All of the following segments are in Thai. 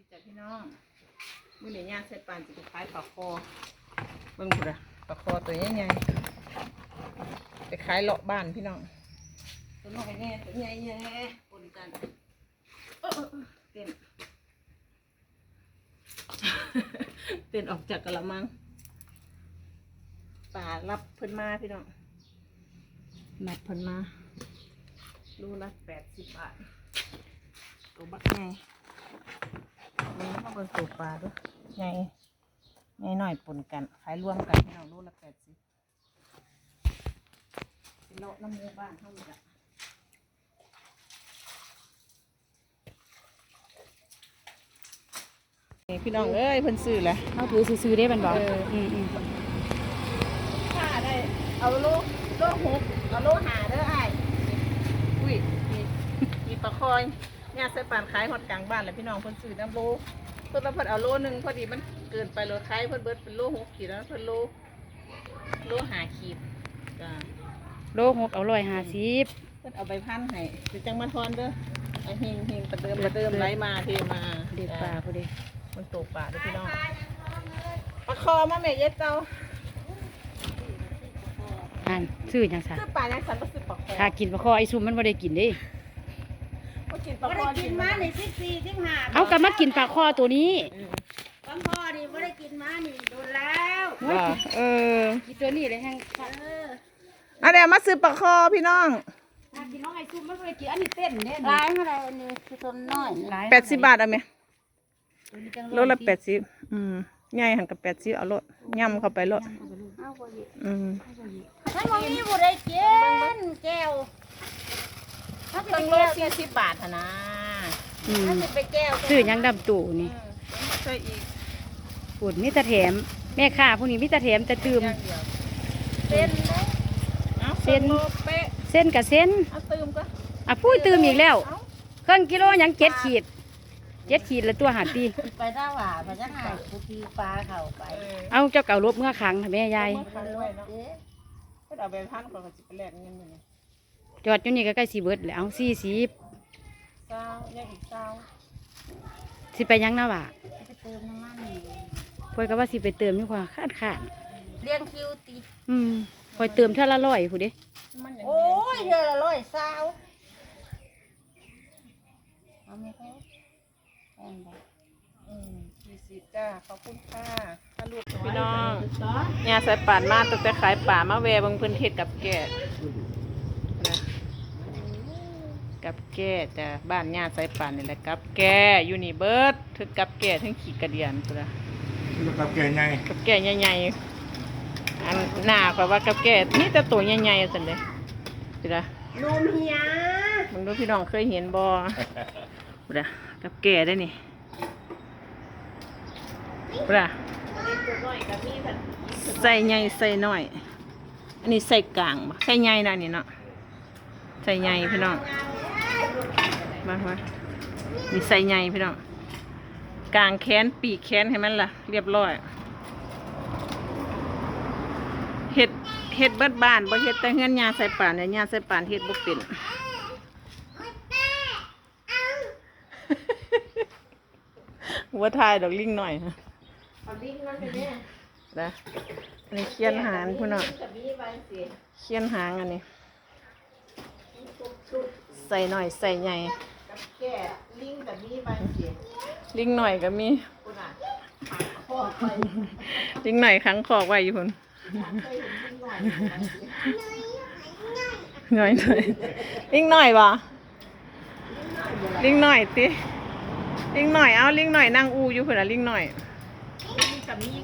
ดีจ้ะพี่น้องมื้อนี้ย่างใส่ปานจะไปขายปลาคอเบิ่งพุ่นอะปลาคอตัวใหญ่ๆไปขายเลาะบ้านพี่น้องตัวน้อยแน่ตัวใหญ่แน่ปนกันเออเออเต้นเต้นออกจากกระมังป่ารับเพิ่นมาพี่น้องนัดเพิ่นมารูละแปดสิบบาทตัวบักไง มันมาเบิ่งตัวปลาด้วยไงไงหน่อยปนกันขายรวมกันพี่น้องรูละแปดสิบเป็นโลน้ำหมูบ้านเท่านี้ละนี่พี่น้องเอ้ยเพิ่นซื้อแหละเอาถือซื้อๆได้บันบอกเอออืมอืมถ้าได้เอาโลโลหกเอาโลหาเด้อไอ้ายอุ้ยมีมีปลาคอย เนี่ยใส่ปานขายหอดกลางบ้านเลยพี่น้องเพิ่นซื้อน้ำโลเพิ่นมาเพิ่นเอาโลหนึงพอดีมันเกินไปโลขายเพิ่นเบิดเป็นโลหกขีดแล้วเพิ่นโลโลหาขีดจ้าโลหกเอาร้อยห้าสิบเพิ่นเอาใบพันให้หรือจังมาทอนเด้อไอ้เฮงเฮงประเดิมประเดิมไหลมาเทมาเด็ดปลาพอดีมันตกปลาเด้อพี่น้องปลาคอมาแม่เย็ดเจ้าอ่านซื้อหยังซะซื้อปลายังสันก็ซื้อปลาคอถ้ากินปลาคอไอ้ซุมมันบ่ได้กินเด้ ก็กินปลาบ่คได้อกินมานี่สิบสี่สิบห้าเอากลับมากินปลาคอตัวนี้วันพ่อนี่บ่ได้กินมานี่โดนแล้วว่าเออกินตัวนี้เลยแห้งเอออะเดี๋ยวมาซื้อปลาคอพี่น้องถ้ากินน้องไอ้ซุมมันบ่ได้กินอันนี้เต้นเด้ร้ายเท่าไหรอันนี้คือต้นน้อยนี่แปดสิบบาทเอาไหมโลละแปดสิบอืมใหญ่หันกับแปดสิบเอาโลดย่ำเข้าไปโลดเอาบ่อยู่อืมถ้าบ่มีบ่ได้กินแก้วถ้าสิ ต้ ไป งโลแก้วสี่สิบบาทหั่นนะอืมถ้าสิไปแก้วซื้อหยังดำตู่นี่ใช่อีกปวดมีแตะแถม แม่ค้าผู้นี้มีแตะแถมแต่ตื่มอย่างเดียวเป็นนะเอาเส้น โลเป๊ะเส้นกับเส้นเอาตืมก็อะปุ้ยตื่มอีกแล้วเอาเครื่องกิโลหยังเจ็ดขีดเจ็ดขีดละตัวหาตีไปหน้าหว่าไปจังไห้กูตีปลาเข้าไปเออเอาเจ้าเก่ารบเมื่อครั้งแม่ยาย มันลดเด้ก็เอาไปพันก่อนก็จะไปแลกเงินอยู่นี่ จอดอยู่นี่ก็ใกล้สีเบิดแล้วสี่สิบเจ้าแยกอีกเจ้าสิไปหยังนะวะไปเติมน้ำมันนี่พอยก็ว่าสิไปเติมนี่กว่าขาดขาดเลี้ยงคิวตีอืมพอยเติมเท่าละร้อยผู้เด้มันอย่างโอ้นี้ยเดือนละร้อยสาวเอาไหมคะแพงไปอืมสี่สิบจ้าขอบคุณค่ะถ้าลูกพี่น้องเนี่ยใส่ป่านมาตั้งแต่ขายป่ามาแวเบางพื้นที่กับแก่นะ กับแก่จ้ะบ้านย่าใส่ป่านนี่แหละกับแก่อยู่นี่เบิดถึงกับแก่ถึงขี่กระเดียนพุ่นนะลูกกับแก่ไงกับแก่ใหญ่ๆอันหน้าก็ว่ากับแก่นี่แต่ตัวใหญ่ๆสันเลยพุ่นนะนมเฮียมึงดูพี่น้องเคยเห็นบ่พุ่นนะกับแก่ได้นี่พุ่นนะใส่ใหญ่ใส่น้อย อันนี้ใส่กลางบ่ใส่ใหญ่นะอันนี่เนาะใส่ใหญ่พี่น้อง มามานี่ใส่ใหญ่พี่น้องกลางแขนปีกแขนให้มันล่ะ เรียบร้อยเฮ็ดเฮ็ดเบิดบ้านบ่เฮ็ดแต่เฮือนยาใส่ป่านเนี่ยยาใส่ป่านเฮ็ดบ่เป็นหัวทายดอกลิงหน่อยนะเอาลิ้นมันไปเนี่ยนะอันนี้เคียนหางพี่น้องกับมีใบเสียเคียนหางอันนี้ ใส่หน่อยใส่ใหญ่กับแก่ลิงกับมีใบเสียลิงหน่อยก็มีคุณอะพ่อไปลิงหน่อยขังคอกไว้อยู่พุ่นเคยเห็นลิงหน่อยหน่อยหน่อยลิงหน่อยบ่ลิงหน่อยติลิงหน่อยเอาลิงหน่อยนั่งอูอยู่พุ่นน่ะลิงหน่อย ลิงกับมี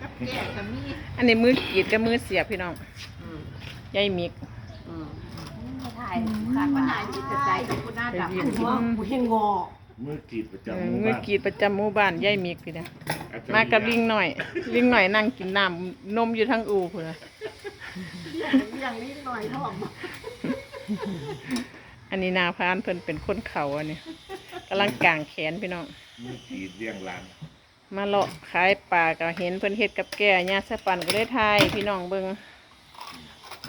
กับแก่กับมีอันนี้มือกรีดกับมือเสียบพี่น้องยายมิกมาถ่ายขาดมาถ่ายที่จะใจกับคุณหน้าดำหัวหัวเฮงงอมือกรีดประเอจำอหมู่มือบ้านกรีดประจำหมู่บ้านยายมิกพี่นะอาจจะมากับลิงหน่อย ลิงหน่อยนั่งกินน้ำนมอยู่ทั้งอูพุ่นน่ะอย่างลิงหน่อยท้องอันนี้นาพานเพิ่นเป็นคนเขาอันนี้กำลังกางแขนพี่น้อง มือกรีดเลี้ยงหลานมาเลาะขายปลาก็เห็นเพิ่นเฮ็ดกับแก่ญาสะปันก็เลยทายพี่น้องเบิ่ง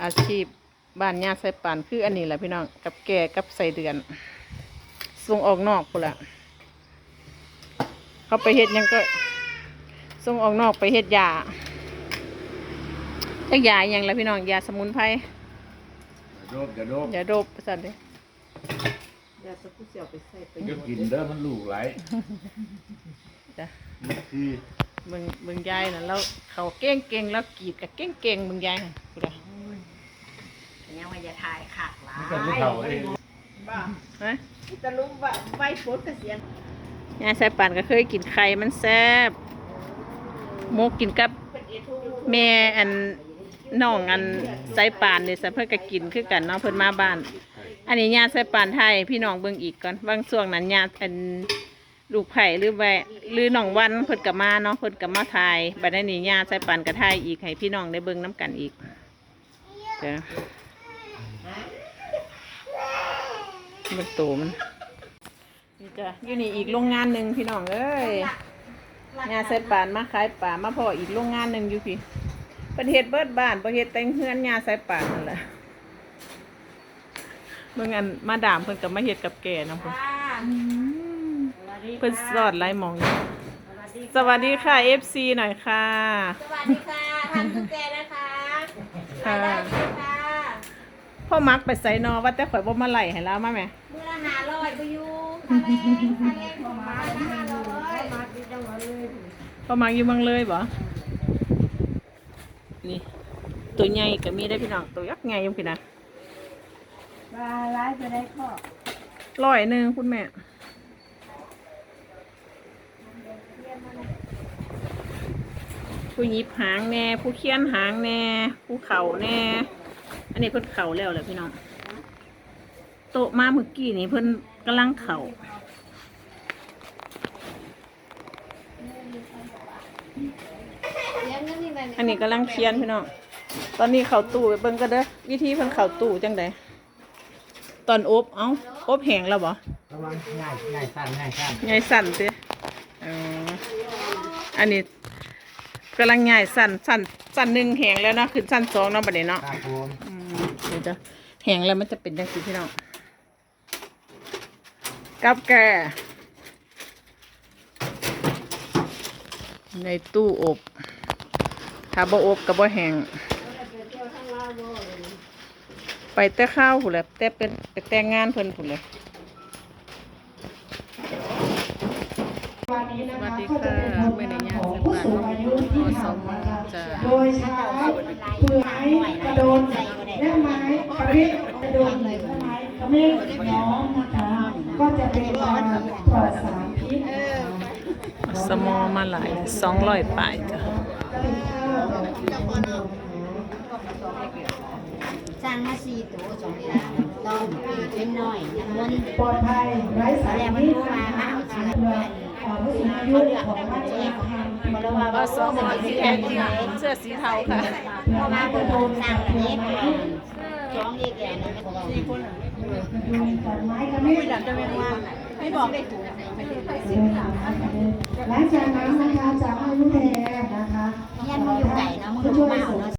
อาชีพ บ้านญาสะปันคืออันนี้แหละพี่น้อง กับแก่กับใส่เดือนส่งออกนอกพุ่นละเขาไปเฮ็ดหยังก็ส่งออกนอกไปเฮ็ดยาจักยาอหยังละพี่น้องยาสมุนไพรโดบจะโดบยาโดบสั่นเด้ยาสกุเสียวไปใส่ไปก็กินเด้อมันลูกไหลจ้ะมันคือเบิ่งเบิ่งยายน่ะแล้วเขาเก่งเก่งๆแล้วกรีดกับเก่งเก่งๆเบิ่งยายหั่นพูดอะยังว่าจะถ่ายขาดหลามันก็ไม่เท่าเองฮะจะรู้ว่าใบฝนกระเสียงยายสายป่านก็เคยกินไข่มันแซ่บหมกกินกับเป็นเอทูแม่อันน้องอันสายป่านนี่สะเพิ่นก็กินคือกันเนาะเพิ่นมาบ้าน อันนี้ญาติสายป่านไทยพี่น้องเบิ่งอีกก่อนบางช่วงนั้นญาติอันลูกไผ่หรือแวะหรือน้องวันเพิ่นก็มาเนาะเพิ่นก็มาถ่ายบัดนี้ญาติสายป่านก็ถ่ายอีกให้พี่น้องได้เบิ่งน้กันอีกจ้ะ เบิ่งโตมันนี่จ้ะอยู่นี่อีกโรงงานหนึ่งพี่น้องเอ้ยงานใส่ป่านมาขายป่ามาพออีกโรงงานหนึ่งอยู่พี่ประเทศเบิดบ้านประเทศแต่งเฮือนงานใส่ป่านนั่นแหละเมื่องันมาดามเพิ่นกับมาเฮ็ดกับแก่น้องเพิ่นเพิ่นสอดไล่หมองอยู่สวัสดีค่ะ FC หน่อยค่ะ สวัสดีค่ะทานทุกแกนะคะค่ะได้เลยค่ะ พ่อมักไปใส่นอว่าแต่ข่อยบ่มาไล่ให้แล้วมาแหม่เมื่อละหาร้อยไปอยู่ทะเลทะเลของมาละห้าร้อยมาดีจังเลยพ่อมักอยู่เมืองเลยบ่นี่ ตัวใหญ่ก็มีได้พี่น้องตัวยักษ์ใหญ่อยู่พี่นะปลาร้ายไปได้ข้อร้อยหนึ่งคุณแม่ผู้หยิบหางแน่ ผู้เคียนหางแน่ ผู้เข่าแน่อั นนี้เพิ่นเข่าแล้วแหละพี่น้อง โตะมาเมื่อกี้นี่เพิ่นกำลังเข่าอันนี้กำลังเคียนพี่น้อง ตอนนี้เข่าตู้ไปเบิ่งก็เด้อวิธีเพิ่นเข่าตู้จังไดตอนอบเอ้าอบแห้งแล้วบ่ระวังง่ายง่ายสั้นง่ายสั้นใหญ่สั่นสิอ๋ออันนี้กำลังใหญ่สั่นสั่นสั่นหนึ่งแหงแล้วเนาะขึ้นสั่นสองเนาะบัดนี้เนาะครับผม อืมเดี๋ยวจะแหงแล้วมันจะเป็นยังไงพี่น้องกับแกในตู้อบถ้าบ่อบก็บ่แห้งไปแต่ข้าวผู้นแหละแต่เป็นไปแต่งงานเพิ่นผู้นเลยวันนี้นะสวัคะสดีก็จะค่ะเป็นโครงเมื่อในการงานของเสผู้ร็จสูงแล้วอายุที่ทำนะคะจะโดยใช้เปลือยกระโดน และไม้กระพริบกระโดนและไม้กระเม็ดน้องนะคะ ก็จะเป็นการปลอดสารพิษนะคะสมอมาหลายสองร้อยปลายจ้ะสร้างมาสี่ตัวสองเวลาต้องเป็นน้อยน้ำมันปลอดภัยไร้สารพิษนะคะสำหรับผู้สูงอายุของบ้านเองทำเพราะ ว่าก็สมอสีแดงเสื้อสีเทาค่ะเพราะว่าคนโดนสร้างอันนี้สองอีกอย่างนึงสี่คนไม้กระเป็นว่าไม่บอกได้ถูกหลังจากนั้นนะคะจะให้ลูกแทนนะคะเยี่ยมันอยู่ไก่นะมึงมาส่งเนาะ